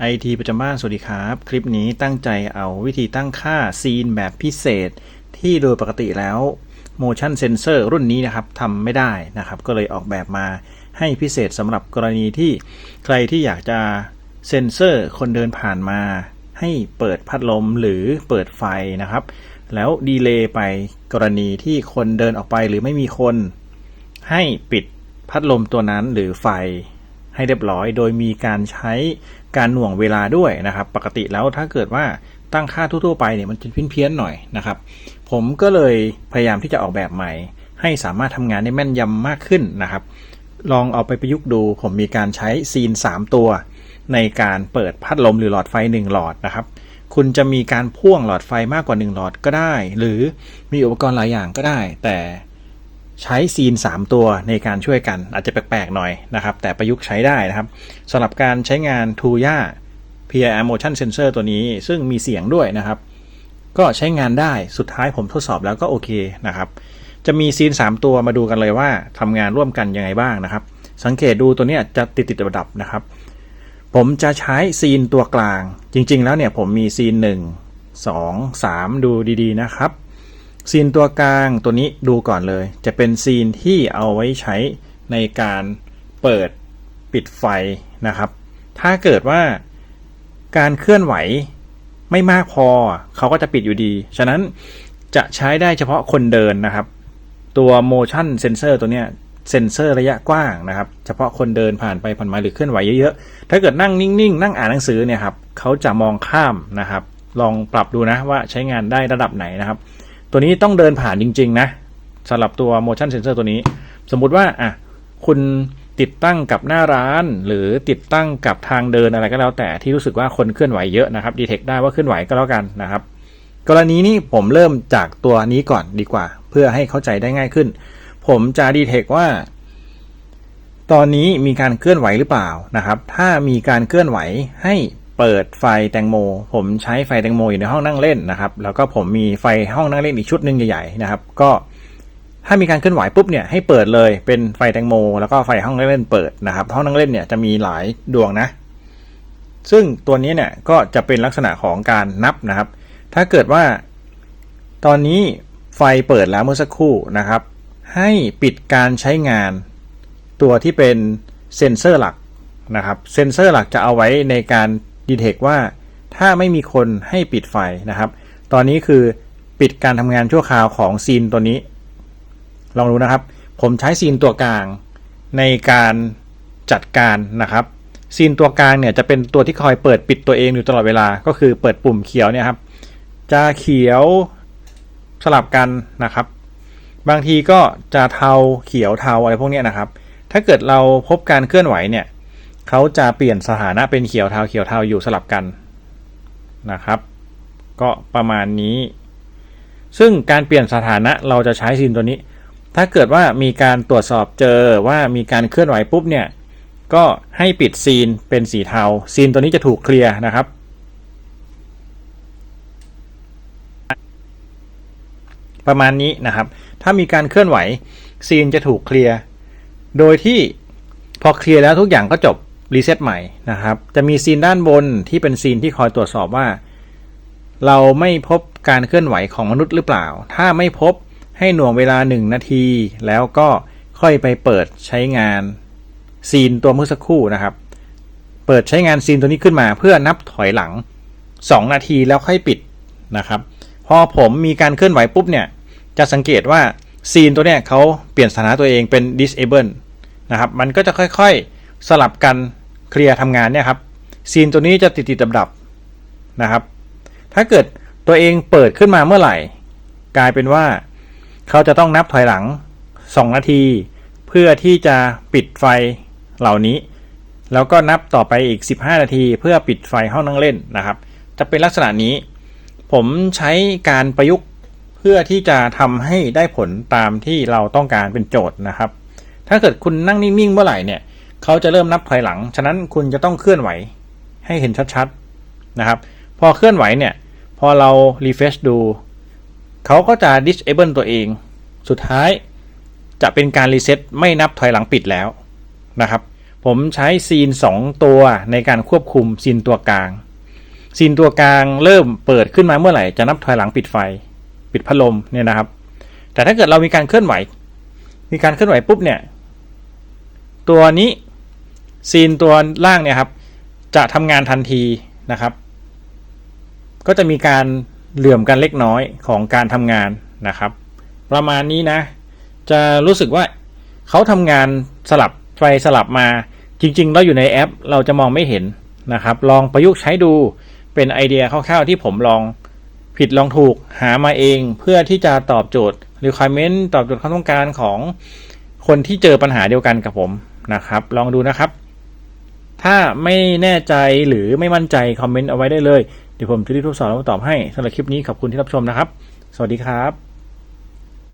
ไอทีประจำบ้านสวัสดีครับ คลิปนี้ตั้งใจเอาวิธีตั้งค่าซีนแบบพิเศษ ที่โดยปกติแล้ว motion sensor รุ่นนี้นะครับทำไม่ได้นะครับ ก็เลยออกแบบมาให้พิเศษสำหรับกรณีที่ใครที่อยากจะเซ็นเซอร์คนเดินผ่านมา ให้เปิดพัดลมหรือเปิดไฟนะครับ แล้วดีเลย์ไปกรณีที่คนเดินออกไปหรือไม่มีคน ให้ปิดพัดลมตัวนั้นหรือไฟ ให้เรียบร้อย โดยมีการใช้การหน่วงเวลาด้วยนะครับ ปกติแล้วถ้าเกิดว่าตั้งค่าทั่วๆไปเนี่ยมันจะเพี้ยนๆหน่อยนะครับ ผมก็เลยพยายามที่จะออกแบบใหม่ ให้สามารถทำงานได้แม่นยำมากขึ้นนะครับ ลองเอาไปประยุกต์ดู ผมมีการใช้ซีน 3 ตัว ในการเปิดพัดลมหรือหลอดไฟ 1 หลอดนะครับ คุณจะมีการพ่วงหลอดไฟมากกว่า 1 หลอดก็ได้ หรือมีอุปกรณ์หลายอย่างก็ได้ แต่ ใช้ซีน 3 ตัวในการช่วยกันอาจจะแปลกๆหน่อยนะครับ แต่ประยุกต์ใช้ได้นะครับสำหรับการใช้งาน t u y a PIR Motion Sensor ตัวนี้ ซึ่งมีเสียงด้วยนะครับ ก็ใช้งานได้สุดท้ายผมทดสอบแล้วก็โอเคนะครับ จะมีซีน 3 ตัวมาดูกันเลยว่าทำงานร่วมกันยังไงบ้างนะครับ สังเกตดูตัวนี้จะติดติดระดับนะครับ ผมจะใช้ซีนตัวกลาง จริง ๆ แล้วเนี่ยผมมีซีน 1 2 3 ดูดีๆนะครับ ซีนตัวกลางตัวนี้ดูก่อนเลย จะเป็นซีนที่เอาไว้ใช้ในการเปิดปิดไฟนะครับ ถ้าเกิดว่าการเคลื่อนไหวไม่มากพอเขาก็จะปิดอยู่ดี ฉะนั้นจะใช้ได้เฉพาะคนเดินนะครับ ตัว motion sensor ตัวเนี้ยเซนเซอร์ระยะกว้างนะครับ เฉพาะคนเดินผ่านไปผ่านมาหรือเคลื่อนไหวเยอะๆ ถ้าเกิดนั่งนิ่งๆ นั่งอ่านหนังสือเนี่ยครับเขาจะมองข้ามนะครับ ลองปรับดูนะว่าใช้งานได้ระดับไหนนะครับ ตัวนี้ต้องเดินผ่านจริง ๆ นะสำหรับตัว motion sensor ตัวนี้ สมมุติว่าอะคุณติดตั้งกับหน้าร้าน หรือติดตั้งกับทางเดินอะไรก็แล้ว แต่ที่รู้สึกว่าคนเคลื่อนไหวเยอะนะครับดีเทคได้ว่าเคลื่อนไหวก็แล้วกันนะครับ กรณีนี้ผมเริ่มจากตัวนี้ก่อนดีกว่า เพื่อให้เข้าใจได้ง่ายขึ้น ผมจะดีเทคว่า ตอนนี้มีการเคลื่อนไหวหรือเปล่านะครับ ถ้ามีการเคลื่อนไหวให้ เปิดไฟแตงโม ผมใช้ไฟแตงโมอยู่ในห้องนั่งเล่นนะครับ แล้วก็ผมมีไฟห้องนั่งเล่นอีกชุดหนึ่งใหญ่ๆนะครับ ก็ถ้ามีการเคลื่อนไหวปุ๊บเนี่ยให้เปิดเลยเป็นไฟแตงโม แล้วก็ไฟห้องนั่งเล่นเปิดนะครับ ห้องนั่งเล่นเนี่ยจะมีหลายดวงนะ ซึ่งตัวนี้เนี่ยก็จะเป็นลักษณะของการนับนะครับ ถ้าเกิดว่า ตอนนี้ไฟเปิดแล้วเมื่อสักครู่นะครับ ให้ปิดการใช้งาน ตัวที่เป็นเซ็นเซอร์หลักนะครับ เซ็นเซอร์หลักจะเอาไว้ในการ ดีเทคว่าถ้าไม่มีคนให้ปิดไฟนะครับ ตอนนี้คือปิดการทำงานชั่วคราวของซีนตัวนี้ ลองดูนะครับ ผมใช้ซีนตัวกลางในการจัดการนะครับ ซีนตัวกลางเนี่ยจะเป็นตัวที่คอยเปิดปิดตัวเองอยู่ตลอดเวลา ก็คือเปิดปุ่มเขียวเนี่ยครับจะเขียวสลับกันนะครับ บางทีก็จะเทาเขียวเทาอะไรพวกนี้นะครับ ถ้าเกิดเราพบการเคลื่อนไหวเนี่ย เขาจะเปลี่ยนสถานะเป็นเขียวเทาเขียวเทาอยู่สลับกันนะครับ ก็ประมาณนี้ ซึ่งการเปลี่ยนสถานะเราจะใช้ซีนตัวนี้ ถ้าเกิดว่ามีการตรวจสอบเจอว่ามีการเคลื่อนไหวปุ๊บเนี่ยก็ให้ปิดซีนเป็นสีเทาซีนตัวนี้จะถูกเคลียร์นะครับ ประมาณนี้นะครับ ถ้ามีการเคลื่อนไหวซีนจะถูกเคลียร์โดยที่พอเคลียร์แล้วทุกอย่างก็จบ รีเซ็ตใหม่นะครับ จะมีซีนด้านบนที่เป็นซีนที่คอยตรวจสอบว่า เราไม่พบการเคลื่อนไหวของมนุษย์หรือเปล่า ถ้าไม่พบให้หน่วงเวลา 1 นาที แล้วก็ค่อยไปเปิดใช้งานซีนตัวเมื่อสักครู่นะครับ เปิดใช้งานซีนตัวนี้ขึ้นมา เพื่อนับถอยหลัง 2 นาทีแล้วค่อยปิดนะครับ พอผมมีการเคลื่อนไหวปุ๊บเนี่ย จะสังเกตว่าซีนตัวเนี้ยเขาเปลี่ยนสถานะตัวเองเป็น disable นะครับ มันก็จะค่อยๆสลับกัน เคลียร์ทำงานเนี่ยครับซีนตัวนี้จะติดติดดับดับนะครับ ถ้าเกิดตัวเองเปิดขึ้นมาเมื่อไหร่ กลายเป็นว่าเขาจะต้องนับถอยหลัง 2 นาที เพื่อที่จะปิดไฟเหล่านี้ แล้วก็นับต่อไปอีก 15 นาที เพื่อปิดไฟห้องนั่งเล่นนะครับ จะเป็นลักษณะนี้ ผมใช้การประยุกต์เพื่อที่จะทำให้ได้ผลตามที่เราต้องการเป็นโจทย์นะครับ ถ้าเกิดคุณนั่งนิ่งๆเมื่อไหร่เนี่ย เขาจะเริ่มนับถอยหลัง ฉะนั้นคุณจะต้องเคลื่อนไหวให้เห็นชัดๆนะครับ พอเคลื่อนไหวเนี่ย พอเรา refresh ดู เขาก็จะ disable ตัวเอง สุดท้ายจะเป็นการ reset ไม่นับถอยหลังปิดแล้วนะครับผผมใช้ซีน 2 ตัวในการควบคุมซีนตัวกลาง ซีนตัวกลางเริ่มเปิดขึ้นมาเมื่อไหร่จะนับถอยหลังปิดไฟ ปิดพัดลมเนี่ยนะครับ แต่ถ้าเกิดเรามีการเคลื่อนไหว มีการเคลื่อนไหวปุ๊บเนี่ย ตัวนี้ ซีนตัวล่างเนี่ยครับ จะทำงานทันทีนะครับ ก็จะมีการเหลื่อมกันเล็กน้อยของการทำงานนะครับ ประมาณนี้นะ จะรู้สึกว่าเขาทำงานสลับไปสลับมาจริงๆ เราอยู่ในแอป เราจะมองไม่เห็นนะครับ ลองประยุกต์ใช้ดูเป็นไอเดียคร่าวๆที่ผมลองผิดลองถูกหามาเองเพื่อที่จะตอบโจทย์ requirement ตอบโจทย์ความต้องการของคนที่เจอปัญหาเดียวกันกับผมนะครับ ลองดูนะครับ ถ้าไม่แน่ใจหรือไม่มั่นใจ คอมเมนต์เอาไว้ได้เลย เดี๋ยวผมจะรีบทดสอบแล้วตอบให้สำหรับคลิปนี้ขอบคุณที่รับชมนะครับ สวัสดีครับ